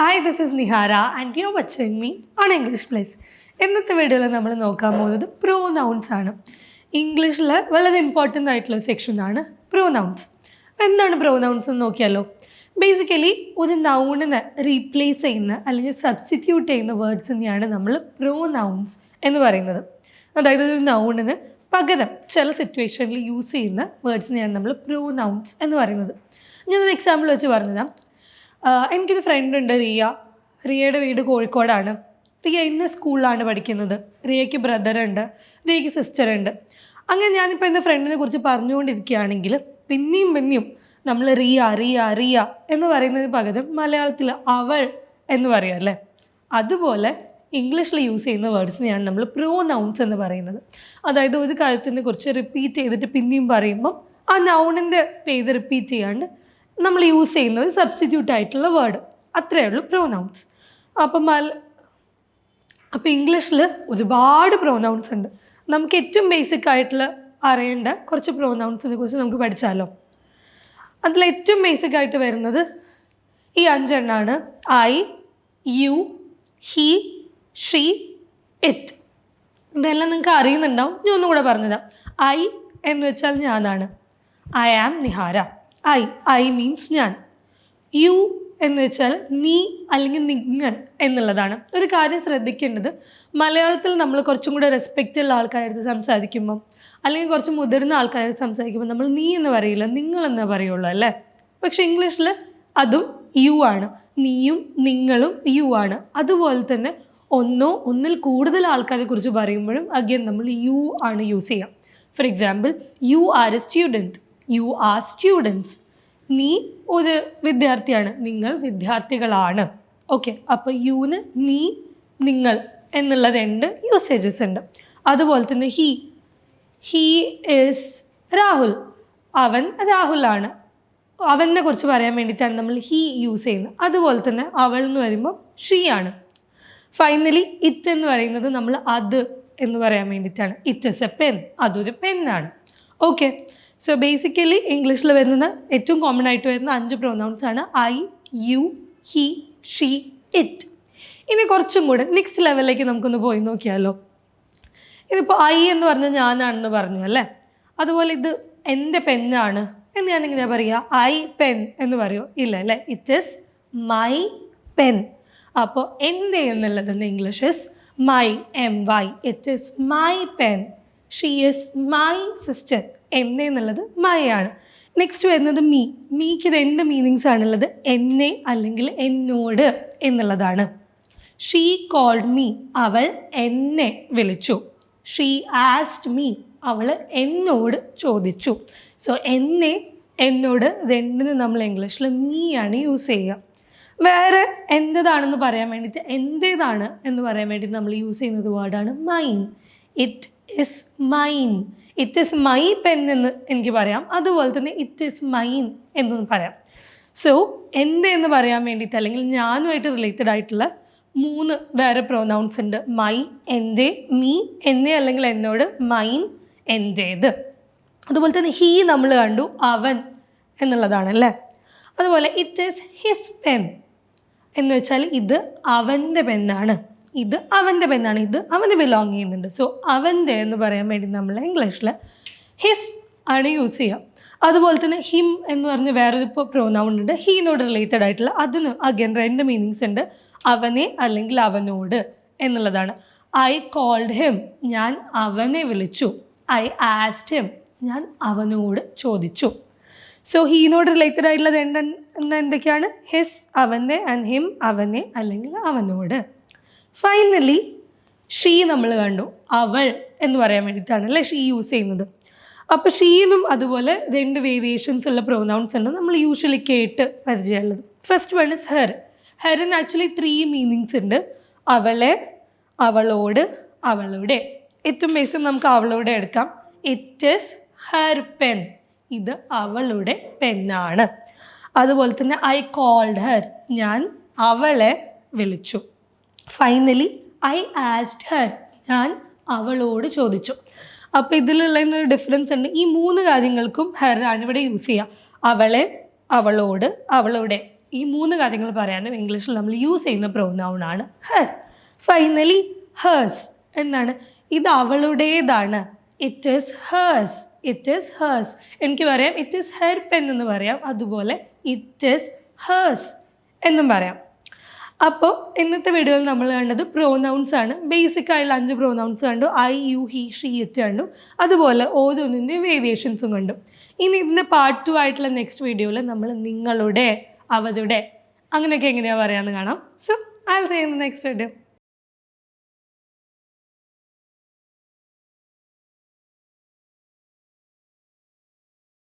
Hi this is Nihara and you watching me on English place ഇന്നത്തെ വീഡിയോയിൽ നമ്മൾ നോക്കാൻ പോകുന്നത് പ്രോ നൗൺസ് ആണ് ഇംഗ്ലീഷിൽ വളരെ ഇമ്പോർട്ടന്റ് ആയിട്ടുള്ള സെക്ഷനാണ് പ്രോ നൗൺസ് എന്താണ് പ്രോ നൗൺസ് എന്ന് നോക്കിയാലോ? ബേസിക്കലി ഒരു നൗണിനെ റീപ്ലേസ് ചെയ്യുന്ന അല്ലെങ്കിൽ സബ്സ്റ്റിറ്റ്യൂട്ട് ചെയ്യുന്ന വേർഡ്സ് തന്നെയാണ് നമ്മൾ പ്രോ നൗൺസ് എന്ന് പറയുന്നത്. അതായത് ഒരു നൗണിന് പകരം ചില സിറ്റുവേഷനിൽ യൂസ് ചെയ്യുന്ന വേർഡ്സിനെയാണ് നമ്മൾ പ്രോ നൗൺസ് എന്ന് പറയുന്നത്. ഞാനൊരു എക്സാമ്പിൾ വെച്ച് പറഞ്ഞതാണ് എനിക്കൊരു ഫ്രണ്ട് ഉണ്ട് റിയ. റിയയുടെ വീട് കോഴിക്കോടാണ്. റിയ ഇന്ന് സ്കൂളിലാണ് പഠിക്കുന്നത്. റിയയ്ക്ക് ബ്രദറുണ്ട് റിയയ്ക്ക് സിസ്റ്ററുണ്ട് അങ്ങനെ ഞാനിപ്പോൾ എന്റെ ഫ്രണ്ടിനെ കുറിച്ച് പറഞ്ഞുകൊണ്ടിരിക്കുകയാണെങ്കിൽ പിന്നെയും പിന്നെയും നമ്മൾ റിയ റിയ റിയ എന്ന് പറയുന്നതിന് പകരം മലയാളത്തിൽ അവൾ എന്ന് പറയാം അല്ലേ? അതുപോലെ ഇംഗ്ലീഷിൽ യൂസ് ചെയ്യുന്ന വേർഡ്സിനെയാണ് നമ്മൾ പ്രോ നൗൺസ് എന്ന് പറയുന്നത്. അതായത് ഒരു കാര്യത്തിനെ കുറിച്ച് റിപ്പീറ്റ് ചെയ്തിട്ട് പിന്നെയും പറയുമ്പം ആ നൗണിന്റെ പേര് റിപ്പീറ്റ് ചെയ്യാണ്ട് നമ്മൾ യൂസ് ചെയ്യുന്നത് സബ്സ്റ്റിറ്റ്യൂട്ട് ആയിട്ടുള്ള വേർഡ് അത്രയേ ഉള്ളൂ പ്രോനൗൺസ് അപ്പം മല അപ്പോൾ ഇംഗ്ലീഷിൽ ഒരുപാട് പ്രോനൗൺസ് ഉണ്ട്. നമുക്ക് ഏറ്റവും ബേസിക് ആയിട്ടുള്ള അറിയേണ്ട കുറച്ച് പ്രൊനൗൺസിനെ കുറിച്ച് നമുക്ക് പഠിച്ചാലോ? അതിൽ ഏറ്റവും ബേസിക് ആയിട്ട് വരുന്നത് ഈ അഞ്ചെണ്ണാണ്. I you he she it ഇതെല്ലാം നിങ്ങൾക്ക് അറിയുന്നുണ്ടാവും. ഞാൻ ഒന്നുകൂടെ പറഞ്ഞുതരാം. ഐ എന്ന് വെച്ചാൽ ഞാനാണ്. I am Nihara. I I means ഞാൻ. യു എന്ന് വെച്ചാൽ നീ അല്ലെങ്കിൽ നിങ്ങൾ എന്നുള്ളതാണ്. ഒരു കാര്യം ശ്രദ്ധിക്കേണ്ടത് മലയാളത്തിൽ നമ്മൾ കുറച്ചും കൂടെ റെസ്പെക്റ്റ് ഉള്ള ആൾക്കാരായിട്ട് സംസാരിക്കുമ്പം അല്ലെങ്കിൽ കുറച്ച് മുതിർന്ന ആൾക്കാരെ സംസാരിക്കുമ്പോൾ നമ്മൾ നീ എന്ന് പറയില്ല നിങ്ങൾ എന്ന് പറയുള്ളൂ അല്ലേ? പക്ഷെ ഇംഗ്ലീഷിൽ അതും യു ആണ്. നീയും നിങ്ങളും യു ആണ്. അതുപോലെ തന്നെ ഒന്നോ ഒന്നിൽ കൂടുതൽ ആൾക്കാരെ കുറിച്ച് പറയുമ്പോഴും അഗൈൻ നമ്മൾ യു ആണ് യൂസ് ചെയ്യുക for example you are a student you are students നീ ഒരു വിദ്യാർത്ഥിയാണ്. നിങ്ങൾ വിദ്യാർത്ഥികളാണ്. ഓക്കെ അപ്പോൾ യുന് നീ നിങ്ങൾ എന്നുള്ള രണ്ട് യൂസേജസ് ഉണ്ട്. അതുപോലെ തന്നെ ഹി ഹീ ഈസ് രാഹുൽ അവൻ രാഹുലാണ്. അവനെ കുറിച്ച് പറയാൻ വേണ്ടിയിട്ടാണ് നമ്മൾ ഹീ യൂസ് ചെയ്യുന്നത്. അതുപോലെ തന്നെ അവൾ എന്ന് പറയുമ്പോൾ ഷീ ആണ്. ഫൈനലി ഇറ്റ് എന്ന് പറയുന്നത് നമ്മൾ അത് എന്ന് പറയാൻ വേണ്ടിയിട്ടാണ്. ഇറ്റ് ഇസ് എ പെൻ അതൊരു പെന്നാണ് ഓക്കെ സോ ബേസിക്കലി ഇംഗ്ലീഷിൽ വരുന്ന ഏറ്റവും കോമൺ ആയിട്ട് വരുന്ന അഞ്ച് പ്രൊനൗൺസ് ആണ് I you he she it ഇനി കുറച്ചും കൂടെ നെക്സ്റ്റ് ലെവലിലേക്ക് നമുക്കൊന്ന് പോയി നോക്കിയാലോ. ഇതിപ്പോൾ ഐ എന്ന് പറഞ്ഞാൽ ഞാനാണെന്ന് പറഞ്ഞു അല്ലേ? അതുപോലെ ഇത് എന്റെ പെന്നാണ് എന്ന് ഞാൻ ഇങ്ങനെ പറയുക ഐ പെൻ എന്ന് പറയുമോ ഇല്ല അല്ലേ? ഇറ്റ് ഇസ് മൈ പെൻ അപ്പോൾ എന്റെ എന്നുള്ളത് English is my M Y it is my pen she is my sister എന്റെ എന്നുള്ളത് മൈ ആണ്. നെക്സ്റ്റ് വരുന്നത് മീ മീക്ക് രണ്ട് മീനിങ്സ് ആണുള്ളത് എന്നെ അല്ലെങ്കിൽ എന്നോട് എന്നുള്ളതാണ്. ഷീ കോൾഡ് മീ അവൾ എന്നെ വിളിച്ചു. ഷീ ആസ്റ്റ് മീ അവൾ എന്നോട് ചോദിച്ചു. സോ എന്നെ എന്നോട് രണ്ടിന് നമ്മൾ ഇംഗ്ലീഷിൽ മീ ആണ് യൂസ് ചെയ്യുക. വേറെ എന്റെതാണെന്ന് പറയാൻ വേണ്ടിയിട്ട് എന്തേതാണ് എന്ന് പറയാൻ വേണ്ടിയിട്ട് നമ്മൾ യൂസ് ചെയ്യുന്നത് വേർഡാണ് mine it is mine it is my pen എന്ന് എനിക്ക് പറയാം. അതുപോലെ തന്നെ ഇറ്റ് ഇസ് മൈൻ എന്നൊന്ന് പറയാം. സോ എന്റെ എന്ന് പറയാൻ വേണ്ടിയിട്ട് അല്ലെങ്കിൽ ഞാനുമായിട്ട് റിലേറ്റഡ് ആയിട്ടുള്ള മൂന്ന് വേറെ പ്രൊനൗൺസ് ഉണ്ട്. മൈ എന്റെ മീ എന്നെ അല്ലെങ്കിൽ എന്നോട് മൈൻ എന്റേത്. അതുപോലെ തന്നെ ഹീ നമ്മൾ കണ്ടു അവൻ എന്നുള്ളതാണ് അല്ലേ? അതുപോലെ ഇറ്റ് ഈസ് ഹിസ് പെൻ എന്ന് വെച്ചാൽ ഇത് അവന്റെ പെന്നാണ് ഇത് അവന്റെ പെന്നാണ് ഇത് അവന് ബിലോങ് ചെയ്യുന്നുണ്ട്. സോ അവന്റെ എന്ന് പറയാൻ വേണ്ടി നമ്മൾ ഇംഗ്ലീഷിൽ ഹിസ് ആണ് യൂസ് ചെയ്യുക അതുപോലെ തന്നെ ഹിം എന്ന് പറഞ്ഞ് വേറൊരു പ്രൊനൗൺ ഉണ്ട്. ഹീനോട് റിലേറ്റഡ് ആയിട്ടുള്ള അതിന് അഗൈൻ രണ്ട് മീനിങ്സ് ഉണ്ട്. അവനെ അല്ലെങ്കിൽ അവനോട് എന്നുള്ളതാണ്. ഐ കോൾഡ് ഹിം ഞാൻ അവനെ വിളിച്ചു. ഐ ആസ്റ്റ് ഹിം ഞാൻ അവനോട് ചോദിച്ചു. സോ ഹീനോട് റിലേറ്റഡ് ആയിട്ടുള്ളത് എന്താ എന്തൊക്കെയാണ് ഹിസ് അവന്റെ ആൻഡ് ഹിം അവനെ അല്ലെങ്കിൽ അവനോട്. ഫൈനലി ഷീ നമ്മൾ കണ്ടു അവൾ എന്ന് പറയാൻ വേണ്ടിയിട്ടാണ് അല്ലേ ഷീ യൂസ് ചെയ്യുന്നത്. അപ്പോൾ ഷീയിലും അതുപോലെ രണ്ട് വേരിയേഷൻസ് ഉള്ള പ്രൊനൗൺസ് ഉണ്ട് നമ്മൾ യൂഷ്വലി കേട്ട് പരിചയമുള്ളത്. ഫസ്റ്റ് വൺ ഇസ് ഹെർ ഹെറിന് ആക്ച്വലി ത്രീ മീനിങ്സ് ഉണ്ട്. അവളെ അവളോട് അവളുടെ. ഏറ്റവും ബേസിക് നമുക്ക് അവളോട് എടുക്കാം. ഇറ്റ് ഇസ് ഹെർ പെൻ ഇത് അവളുടെ പെന്നാണ് അതുപോലെ തന്നെ ഐ കോൾഡ് ഹെർ ഞാൻ അവളെ വിളിച്ചു. ഫൈനലി ഐ ആസ്ഡ് ഹർ ഞാൻ അവളോട് ചോദിച്ചു. അപ്പോൾ ഇതിലുള്ള ഡിഫറൻസ് ഉണ്ട്. ഈ മൂന്ന് കാര്യങ്ങൾക്കും ഹെർ ആണ് ഇവിടെ യൂസ് ചെയ്യുക അവളെ അവളോട് അവളുടെ. ഈ മൂന്ന് കാര്യങ്ങൾ പറയാനും ഇംഗ്ലീഷിൽ നമ്മൾ യൂസ് ചെയ്യുന്ന പ്രോനൗണാണ് ഹെർ ഫൈനലി ഹേഴ്സ് എന്താണ്? ഇത് അവളുടേതാണ്. It is hers it is hers എനിക്ക് പറയാം ഇറ്റ് ഈസ് ഹെർ പെൻ എന്ന് പറയാം. അതുപോലെ ഇറ്റ് ഈസ് ഹേഴ്സ് എന്നും പറയാം. അപ്പോൾ ഇന്നത്തെ വീഡിയോയിൽ നമ്മൾ കണ്ടത് പ്രോനൗൺസ് ആണ്. ബേസിക് ആയുള്ള അഞ്ച് പ്രോനൗൺസ് കണ്ടു. I you he she it കണ്ടു. അതുപോലെ ഓരോന്നിന്റെ വേരിയേഷൻസും കണ്ടു. ഇനി ഇതിന്റെ പാർട്ട് ടു ആയിട്ടുള്ള നെക്സ്റ്റ് വീഡിയോയിൽ നമ്മൾ നിങ്ങളുടെ അവരുടെ അങ്ങനെയൊക്കെ എങ്ങനെയാണ് പറയാമെന്ന് കാണാം. So I say in next video